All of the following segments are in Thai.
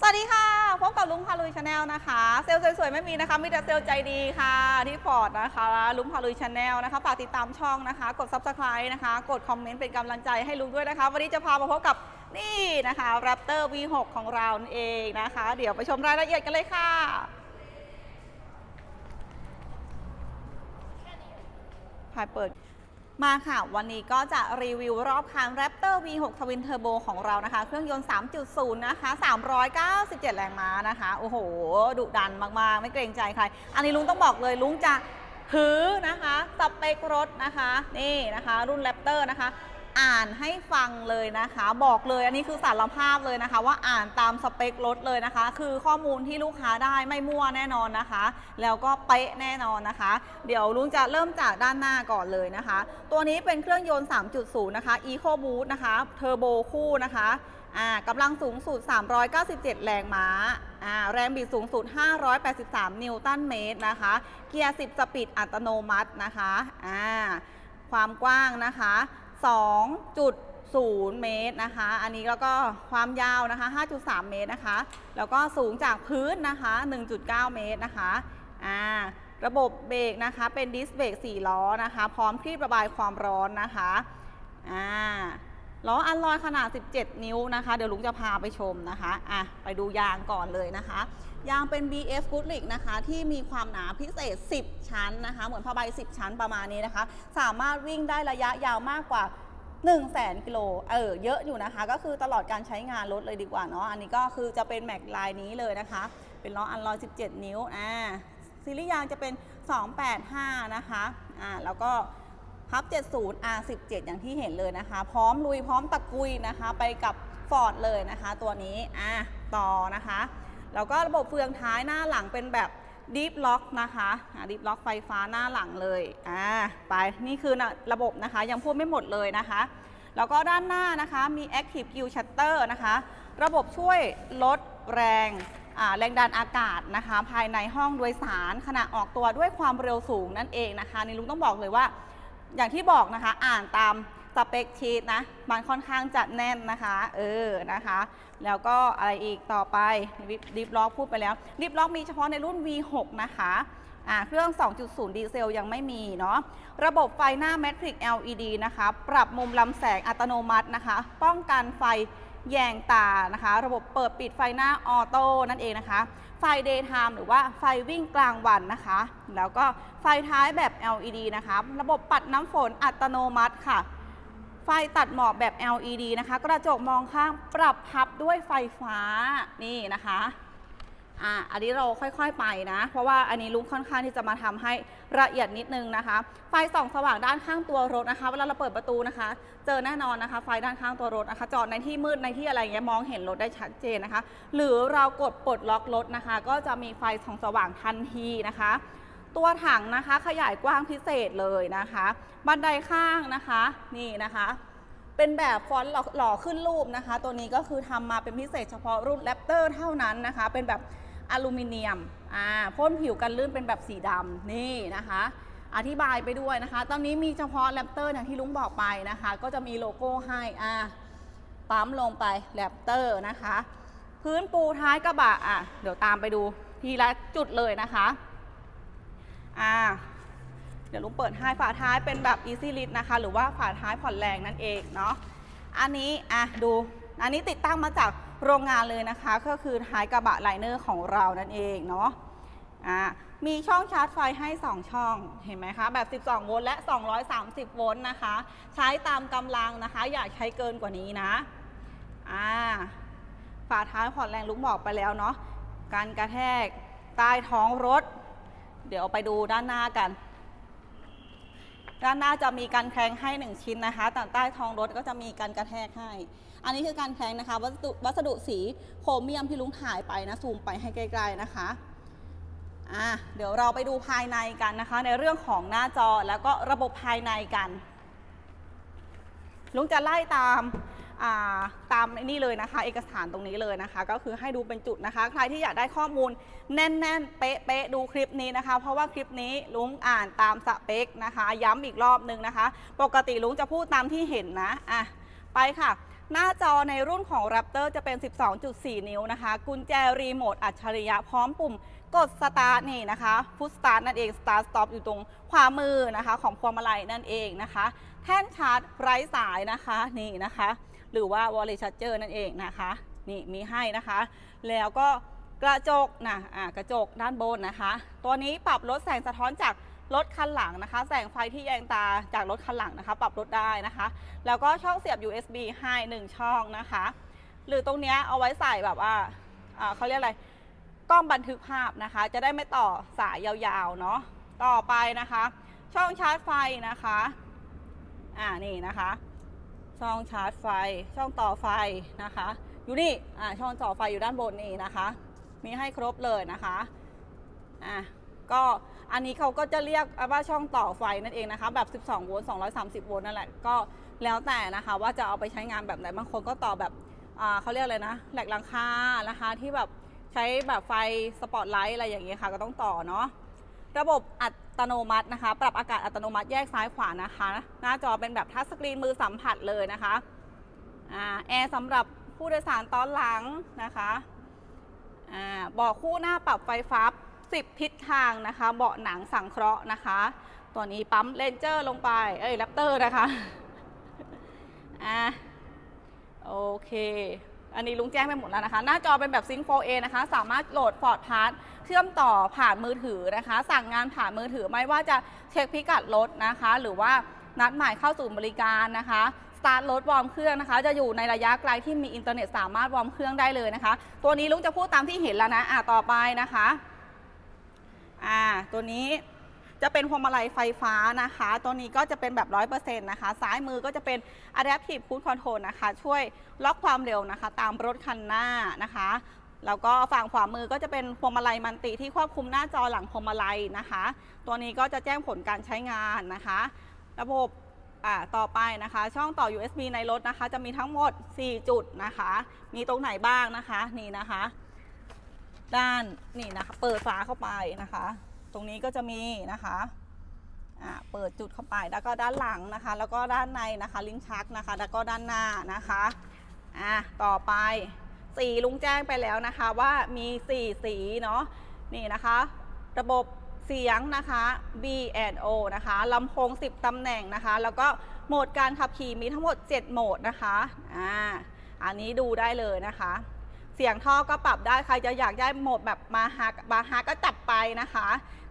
สวัสดีค่ะ พบกับลุงพาลุยชาแนลนะคะ เซลล์สวยๆไม่มีนะคะ มีแต่เซลล์ใจดีค่ะ ที่ฟอร์ดนะคะ ลุงพาลุยชาแนลนะคะ ฝากติดตามช่องนะคะ กด subscribe นะคะ กดคอมเมนต์เป็นกำลังใจให้ลุงด้วยนะคะ วันนี้จะพามาพบกับนี่นะคะ Raptor V6 ของเราเองนะคะ เดี๋ยวไปชมรายละเอียดกันเลยค่ะพายเปิด มาค่ะ วันนี้ก็จะรีวิวรอบคัน Raptor V6 Twin Turbo ของเรานะคะ เครื่องยนต์ 3.0 นะคะ 397 แรงม้านะคะ โอ้โห ดุดันมาก ๆ ไม่เกรงใจใคร อันนี้ลุงต้องบอกเลยลุงจะถือนะคะ สเปครถนะคะ นี่นะคะ รุ่น Raptor นะคะ อ่านให้ฟังเลยนะคะ บอกเลยอันนี้คือสารภาพเลยนะคะ ว่าอ่านตามสเปครถเลยนะคะ คือข้อมูลที่ลูกค้าได้ไม่มั่วแน่นอนนะคะ แล้วก็เป๊ะแน่นอนนะคะ เดี๋ยวลุงจะเริ่มจากด้านหน้าก่อนเลยนะคะ ตัวนี้เป็นเครื่องยนต์ 3.0 นะคะ Eco Boost นะคะเทอร์โบคู่นะคะกำลังสูงสุด 397 แรงม้า แรงบิดสูงสุด 583 นิวตันเมตรนะคะ เกียร์ 10 สปีดอัตโนมัตินะคะ ความกว้างนะคะ 2.0 เมตรนะคะ อันนี้แล้วก็ความยาวนะคะ 5.3 เมตรนะคะ แล้วก็สูงจากพื้นนะคะ 1.9 เมตรนะคะอ่าระบบเบรกนะคะเป็นดิสเบรก4ล้อนะคะ พร้อมคลีบระบายความร้อนนะคะอ่า ล้ออัลลอยขนาด 17 นิ้วนะคะ เดี๋ยวลุงจะพาไปชมนะคะอะไปดูยางก่อนเลยนะคะ ยางเป็น BF Goodrich นะคะ ที่มีความหนาพิเศษ 10 ชั้นนะคะ เหมือนผ้าใบ 10 ชั้นประมาณนี้นะคะ สามารถวิ่งได้ระยะยาวมากกว่า1 0 0 0 0แกิโล เออ เยอะอยู่นะคะ ก็คือตลอดการใช้งานรถเลยดีกว่าเนาะ อันนี้ก็คือจะเป็นแม็กลายนี้เลยนะคะ เป็นล้ออันลอย 17 นิ้ว อ่า ซีรีส์ยางจะเป็น 285 นะคะ อ่า แล้วก็ พับ 70 R17 อย่างที่เห็นเลยนะคะ พร้อมลุยพร้อมตะกุยนะคะ ไปกับฟอร์ดเลยนะคะ ตัวนี้อ่าต่อนะคะ แล้วก็ระบบเฟืองท้ายหน้าหลังเป็นแบบดิฟล็อกนะคะดิฟล็อกไฟฟ้าหน้าหลังเลยอ่าไปนี่คือนะระบบนะคะ ยังพูดไม่หมดเลยนะคะ แล้วก็ด้านหน้านะคะมี Active Q Shutter นะคะ ระบบช่วยลดแรงแรงดันอากาศนะคะ ภายในห้องโดยสารขณะออกตัวด้วยความเร็วสูงนั่นเองนะคะ นี่ลุงต้องบอกเลยว่า อย่างที่บอกนะคะ อ่านตามสเปคชีตนะ มันค่อนข้างจะแน่นนะคะ เออ นะคะ แล้วก็อะไรอีกต่อไปดิฟล็อกพูดไปแล้วดิฟล็อกมีเฉพาะในรุ่น V6 นะคะอ่าเครื่อง 2.0 ดีเซลยังไม่มีเนาะ ระบบไฟหน้าแมทริก LED นะคะ ปรับมุมลำแสงอัตโนมัตินะคะ ป้องกันไฟ แยงตานะคะ ระบบเปิดปิดไฟหน้าออโต้นั่นเองนะคะ ไฟ Daytime หรือว่าไฟวิ่งกลางวันนะคะ แล้วก็ไฟท้ายแบบ LED นะคะ ระบบปัดน้ำฝนอัตโนมัติค่ะ ไฟตัดหมอกแบบ LED นะคะ กระจกมองข้างปรับพับด้วยไฟฟ้านี่นะคะ อ่าอันนี้เราค่อยๆไปนะ เพราะว่าอันนี้ลุงค่อนข้างที่จะมาทำให้ละเอียดนิดนึงนะคะ ไฟส่องสว่างด้านข้างตัวรถนะคะ เวลาเราเปิดประตูนะคะ เจอแน่นอนนะคะ ไฟด้านข้างตัวรถนะคะ จอดในที่มืดในที่อะไรเงี้ยมองเห็นรถได้ชัดเจนนะคะ หรือเรากดปลดล็อกรถนะคะ ก็จะมีไฟส่องสว่างทันทีนะคะ ตัวถังนะคะขยายกว้างพิเศษเลยนะคะ บันไดข้างนะคะนี่นะคะเป็นแบบฟอนต์หล่อหล่อขึ้นรูปนะคะ ตัวนี้ก็คือทำมาเป็นพิเศษเฉพาะรุ่นแรปเตอร์เท่านั้นนะคะ เป็นแบบ อลูมิเนียมอ่าพ่นผิวกันลื่นเป็นแบบสีดำนี่นะคะ อธิบายไปด้วยนะคะ ตอนนี้มีเฉพาะแรปเตอร์อย่างที่ลุงบอกไปนะคะ ก็จะมีโลโก้ให้อ่าปั๊มลงไปแรปเตอร์นะคะ พื้นปูท้ายกระบะอะเดี๋ยวตามไปดูทีละจุดเลยนะคะอ่าเดี๋ยวลุงเปิดให้ฝาท้ายเป็นแบบ Easy Lift นะคะ หรือว่าฝาท้ายผ่อนแรงนั่นเองเนาะอันนี้อะดูอันนี้ติดตั้งมาจาก โรงงานเลยนะคะ ก็คือท้ายกระบะไลเนอร์ของเรานั่นเองเนาะมีช่องชาร์จไฟให้ 2 ช่อง เห็นไหมคะ แบบ 12 โวลต์และ 230 โวลต์นะคะ ใช้ตามกำลังนะคะ อย่าใช้เกินกว่านี้นะอ่าฝาท้ายผ่อนแรงลุงบอกไปแล้วเนาะ การกระแทกใต้ท้องรถ เดี๋ยวไปดูด้านหน้ากัน ด้านหน้าจะมีการแครงให้ 1 ชิ้นนะคะแต่ใต้ท้องรถก็จะมีการกระแทกให้ อันนี้คือการแครงนะคะ วัสดุวัสดุสีโครเมียมที่ลุงถ่ายไปนะซูมไปให้ใกล้ๆนะคะอะเดี๋ยวเราไปดูภายในกันนะคะ ในเรื่องของหน้าจอแล้วก็ระบบภายในกัน ลุงจะไล่ตาม ตามนี่เลยนะคะ เอกสารตรงนี้เลยนะคะ ก็คือให้ดูเป็นจุดนะคะ ใครที่อยากได้ข้อมูลแน่นๆ เป๊ะๆดูคลิปนี้นะคะ เพราะว่าคลิปนี้ลุงอ่านตามสเปคนะคะ ย้ำอีกรอบนึงนะคะ ปกติลุงจะพูดตามที่เห็นนะอะไปค่ะหน้าจอในรุ่นของ Raptor จะเป็น 12.4 นิ้วนะคะ กุญแจรีโมทอัจฉริยะพร้อมปุ่มกดสตาร์ทนี่นะคะฟุตสตาร์ทนั่นเองสตาร์ทสต็อปอยู่ตรงขวามือนะคะ ของพวงมาลัยนั่นเองนะคะ แท่นชาร์จไร้สายนะคะนี่นะคะ หรือว่า Wallet Charger นั่นเองนะคะ นี่มีให้นะคะ แล้วก็กระจกนะอ่ากระจกด้านบนนะคะ ตัวนี้ปรับลดแสงสะท้อนจากรถคันหลังนะคะ แสงไฟที่แยงตาจากรถคันหลังนะคะ ปรับลดได้นะคะ แล้วก็ช่องเสียบ USB ให้1ช่องนะคะ หรือตรงนี้เอาไว้ใส่แบบว่าอ่าเขาเรียกอะไรกล้องบันทึกภาพนะคะ จะได้ไม่ต่อสายยาวๆเนาะต่อไปนะคะ ช่องชาร์จไฟนะคะ อ่านี่นะคะ ช่องชาร์จไฟ ช่องต่อไฟนะคะ อยู่นี่อ่าช่องต่อไฟอยู่ด้านบนนี่นะคะ มีให้ครบเลยนะคะอะก็อันนี้เขาก็จะเรียกว่าช่องต่อไฟนั่นเองนะคะ แบบ 12 โวลต์ 230 โวลต์นั่นแหละ ก็แล้วแต่นะคะ ว่าจะเอาไปใช้งานแบบไหน บางคนก็ต่อแบบอ่าเขาเรียกอะไรนะ แหลกหลังคานะคะ ที่แบบใช้แบบไฟสปอตไลท์อะไรอย่างเงี้ยค่ะ ก็ต้องต่อเนาะ ระบบอัด ตโนมัตินะคะ ปรับอากาศอัตโนมัติแยกซ้ายขวานะคะ หน้าจอเป็นแบบทัชสกรีนมือสัมผัสเลยนะคะแอร์สำหรับผู้โดยสารตอนหลังนะคะเบาะคู่หน้าปรับไฟฟ้า 10 ทิศทางนะคะ เบาะหนังสังเคราะห์นะคะ ตัวนี้ปั๊มเลนเจอร์ลงไป เอ้ยแรปเตอร์นะคะอ่าโอเค อันนี้ลุงแจ้งไปหมดแล้วนะคะ หน้าจอเป็นแบบซิงค์ 4A นะคะ สามารถโหลด Ford Pass เชื่อมต่อผ่านมือถือนะคะ สั่งงานผ่านมือถือไม่ว่าจะเช็คพิกัดรถนะคะ หรือว่านัดหมายเข้าสู่บริการนะคะสตาร์ทรถวอร์มเครื่องนะคะ จะอยู่ในระยะไกลที่มีอินเทอร์เน็ตสามารถวอร์มเครื่องได้เลยนะคะ ตัวนี้ลุงจะพูดตามที่เห็นแล้วนะอะต่อไปนะคะ อ่า ตัวนี้ จะเป็นพวงมาลัยไฟฟ้านะคะ ตัวนี้ก็จะเป็นแบบ 100%นะคะ ซ้ายมือก็จะเป็น Adaptive Cruise Control นะคะ ช่วยล็อกความเร็วนะคะ ตามรถคันหน้านะคะแล้วก็ฝั่งขวามือก็จะเป็นพวงมาลัยมันติที่ควบคุมหน้าจอหลังพวงมาลัยนะคะ ตัวนี้ก็จะแจ้งผลการใช้งานนะคะ ระบบอ่าต่อไปนะคะ ช่องต่อ USB ในรถนะคะ จะมีทั้งหมด 4 จุดนะคะ มีตรงไหนบ้างนะคะ นี่นะคะ ด้านนี่นะคะ เปิดฝาเข้าไปนะคะ ตรงนี้ก็จะมีนะคะเปิดจุดเข้าไปแล้วก็ด้านหลังนะคะ แล้วก็ด้านในนะคะลิ้นชักนะคะ แล้วก็ด้านหน้านะคะอ่าต่อไปสีลุงแจ้งไปแล้วนะคะว่ามี4สีเนาะนี่นะคะ ระบบเสียงนะคะ B&O นะคะลำโพง 10 ตำแหน่งนะคะ แล้วก็โหมดการขับขี่มีทั้งหมด 7 โหมดนะคะอ่าอันนี้ดูได้เลยนะคะ เสียงท่อก็ปรับได้ใครจะอยากได้โหมดแบบมาฮาบาฮาก็จัดไปนะคะ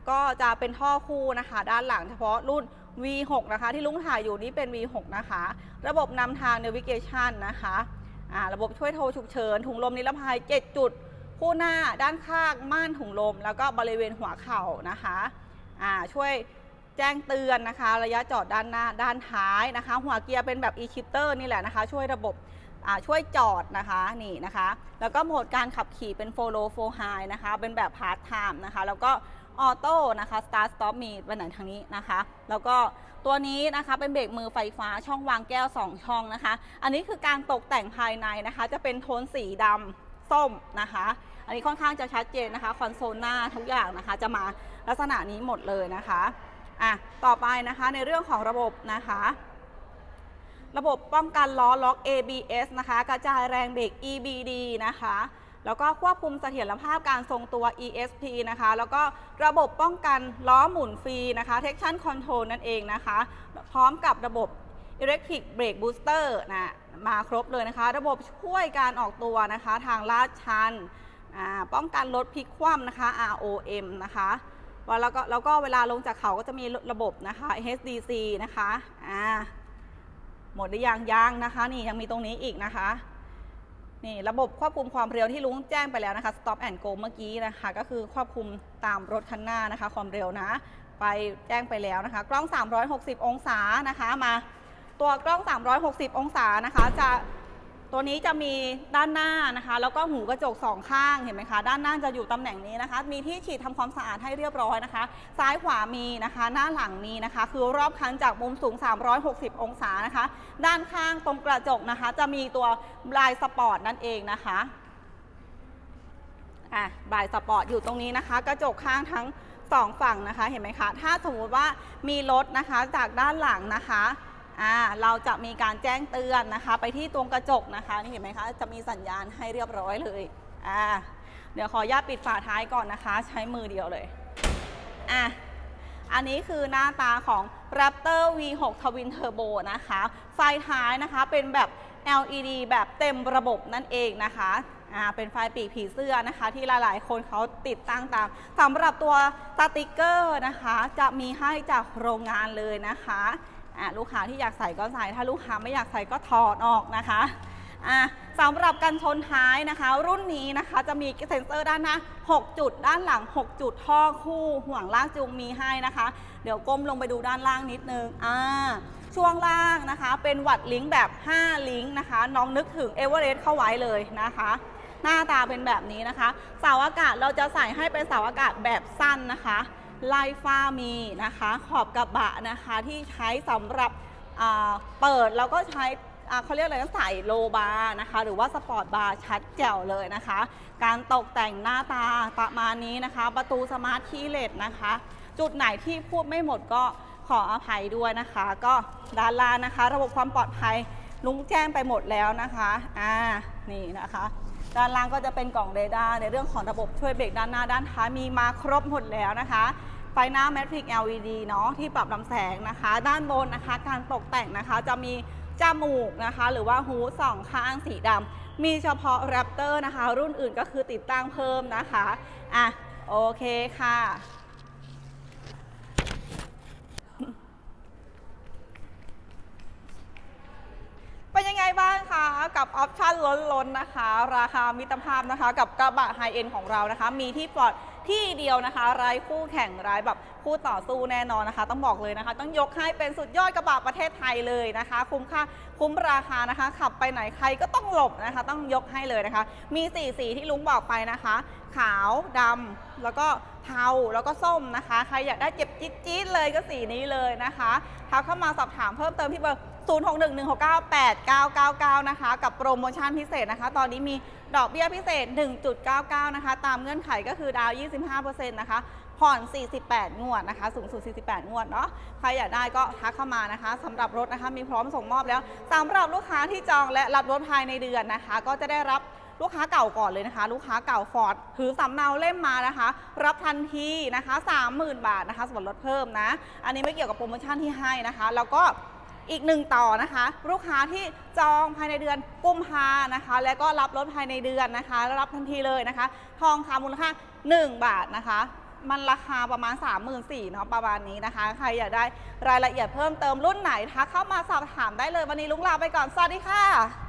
ก็จะเป็นท่อคู่นะคะ ด้านหลังเฉพาะรุ่น V6 นะคะ ที่ลุงถ่ายอยู่นี่เป็น V6 นะคะ ระบบนำทาง Navigation นะคะอ่าระบบช่วยโทรฉุกเฉิน ถุงลมนิรภัย 7 จุด คู่หน้าด้านข้างม่านถุงลม แล้วก็บริเวณหัวเข่านะคะอ่าช่วยแจ้งเตือนนะคะ ระยะจอดด้านหน้าด้านท้ายนะคะ หัวเกียร์เป็นแบบ e-shifter นี่แหละนะคะ ช่วยระบบ ช่วยจอดนะคะนี่นะคะ แล้วก็โหมดการขับขี่เป็น follow for high นะคะ เป็นแบบ part time นะคะ แล้วก็ออโต้นะคะ start stop มีไปไหนทางนี้นะคะ แล้วก็ตัวนี้นะคะเป็นเบรกมือไฟฟ้าช่องวางแก้ว 2 ช่องนะคะ อันนี้คือการตกแต่งภายในนะคะ จะเป็นโทนสีดำส้มนะคะ อันนี้ค่อนข้างจะชัดเจนนะคะ คอนโซลหน้าทุกอย่างนะคะ จะมาลักษณะนี้หมดเลยนะคะอะต่อไปนะคะในเรื่องของระบบนะคะ ระบบป้องกันล้อล็อก ABS นะคะ กระจายแรงเบรก EBD นะคะ แล้วก็ควบคุมเสถียรภาพการทรงตัว ESP นะคะ แล้วก็ระบบป้องกันล้อหมุนฟรีนะคะ Traction Control นั่นเองนะคะ พร้อมกับระบบ Electric Brake Booster นะมาครบเลยนะคะ ระบบช่วยการออกตัวนะคะ ทางลาดชันป้องกันรถพลิกคว่ำนะคะ ROM นะคะแล้วก็แล้วก็เวลาลงจากเขาก็จะมีระบบนะคะ HDC นะคะอ่า หมดหรือยังยังนะคะ นี่ยังมีตรงนี้อีกนะคะนี่ระบบควบคุมความเร็วที่ลุงแจ้งไปแล้วนะคะ stop and go เมื่อกี้นะคะ ก็คือควบคุมตามรถคันหน้านะคะ ความเร็วนะ ไปแจ้งไปแล้วนะคะ กล้อง 360 องศานะคะมา ตัวกล้อง 360 องศานะคะ จะ ตัวนี้จะมีด้านหน้านะคะ แล้วก็หูกระจกสองข้างเห็นไหมคะด้านหน้าจะอยู่ตำแหน่งนี้นะคะ มีที่ฉีดทำความสะอาดให้เรียบร้อยนะคะ ซ้ายขวามีนะคะ หน้าหลังมีนะคะ คือรอบคันจากมุมสูง 360 องศานะคะ ด้านข้างตรงกระจกนะคะ จะมีตัวลายสปอร์ตนั่นเองนะคะอะบลายสปอร์ตอยู่ตรงนี้นะคะ กระจกข้างทั้งสองฝั่งนะคะเห็นไหมคะ ถ้าสมมุติว่ามีรถนะคะจากด้านหลังนะคะ อ่าเราจะมีการแจ้งเตือนนะคะ ไปที่ตรงกระจกนะคะนี่เห็นไหมคะจะมีสัญญาณให้เรียบร้อยเลยอ่าเดี๋ยวขออนุญาตปิดฝาท้ายก่อนนะคะ ใช้มือเดียวเลยอะอันนี้คือหน้าตาของ Raptor V6 Twin Turbo นะคะ ไฟท้ายนะคะเป็นแบบ LED แบบเต็มระบบนั่นเองนะคะอ่าเป็นไฟปีกผีเสื้อนะคะ ที่หลายๆ คนเขาติดตั้งตามสำหรับตัวสติกเกอร์นะคะ จะมีให้จากโรงงานเลยนะคะ อ่าลูกค้าที่อยากใส่ก็ใส่ ถ้าลูกค้าไม่อยากใส่ก็ถอดออกนะคะอ่าสำหรับกันชนท้ายนะคะ รุ่นนี้นะคะจะมีเซ็นเซอร์ด้านหน้า 6 จุด ด้านหลัง 6 จุดท่อคู่ห่วงลากจูงมีให้นะคะ เดี๋ยวก้มลงไปดูด้านล่างนิดนึงอ่าช่วงล่างนะคะ เป็นวัดลิงก์แบบ 5 ลิงก์นะคะ น้องนึกถึงเอเวอเรสต์เข้าไว้เลยนะคะ หน้าตาเป็นแบบนี้นะคะ เสาอากาศเราจะใส่ให้เป็นเสาอากาศแบบสั้นนะคะ ไลฟ้ามีนะคะ ขอบกระบะนะคะที่ใช้สำหรับเปิดแล้วก็ใช้เขาเรียกอะไรนะใส่โลบาร์นะคะ หรือว่าสปอร์ตบาร์ชัดแจ๋วเลยนะคะ การตกแต่งหน้าตาประมาณนี้นะคะ ประตูสมาร์ทคีย์เลสนะคะ จุดไหนที่พูดไม่หมดก็ขออภัยด้วยนะคะ ก็ด้านล่างนะคะ ระบบความปลอดภัยลุงแจ้งไปหมดแล้วนะคะ อ่า นี่นะคะ ด้านล่างก็จะเป็นกล่องเรดาร์ในเรื่องของระบบช่วยเบรกด้านหน้าด้านท้ายมีมาครบหมดแล้วนะคะ ไฟหน้าแมทริก LED เนาะที่ปรับลำแสงนะคะ ด้านบนนะคะ การตกแต่งนะคะจะมีจมูกนะคะ หรือว่าหูสองข้างสีดำมีเฉพาะ Raptor นะคะ รุ่นอื่นก็คือติดตั้งเพิ่มนะคะอะโอเคค่ะ เป็นยังไงบ้างคะกับออปชั่นล้นๆนะคะ ราคามิตรภาพนะคะ กับกระบะไฮเอ็นของเรานะคะ มีที่ปลอดที่เดียวนะคะไร้คู่แข่งไร้แบบคู่ต่อสู้แน่นอนนะคะ ต้องบอกเลยนะคะ ต้องยกให้เป็นสุดยอดกระบะประเทศไทยเลยนะคะ คุ้มค่าคุ้มราคานะคะ ขับไปไหนใครก็ต้องหลบนะคะ ต้องยกให้เลยนะคะ มีสีสีที่ลุงบอกไปนะคะ ขาวดำแล้วก็เทาแล้วก็ส้มนะคะ ใครอยากได้เจ็บจี๊ดๆเลยก็สีนี้เลยนะคะทักเข้ามาสอบถามเพิ่มเติมที่เบอร์ 0611698999 นะคะ กับโปรโมชั่นพิเศษนะคะ ตอนนี้มีดอกเบี้ยพิเศษ 1.99 นะคะ ตามเงื่อนไขก็คือดาว 25%นะคะ ผ่อน 48 งวดนะคะ สูงสุด 48 งวดเนาะ ใครอยากได้ก็ทักเข้ามานะคะสำหรับรถนะคะ มีพร้อมส่งมอบแล้วสำหรับลูกค้าที่จองและรับรถภายในเดือนนะคะ ก็จะได้รับลูกค้าเก่าก่อนเลยนะคะ ลูกค้าเก่าฟอร์ดถือสำเนาเล่มมานะคะ รับทันทีนะคะ 30,000 บาทนะคะส่วนลดเพิ่มนะ อันนี้ไม่เกี่ยวกับโปรโมชั่นที่ให้นะคะ แล้วก็ อีกหนึ่งต่อนะคะ ลูกค้าที่จองภายในเดือนกุมภานะคะ แล้วก็รับรถภายในเดือนนะคะแล้วรับทันทีเลยนะคะ ทองคำมูลค่า 1 บาทนะคะ มันราคาประมาณ 3 4 0 0 0เนาะประมาณนี้นะคะ ใครอยากได้รายละเอียดเพิ่มเติมรุ่นไหนทักเข้ามาสอบถามได้เลยวันนี้ลุงลาไปก่อน สวัสดีค่ะ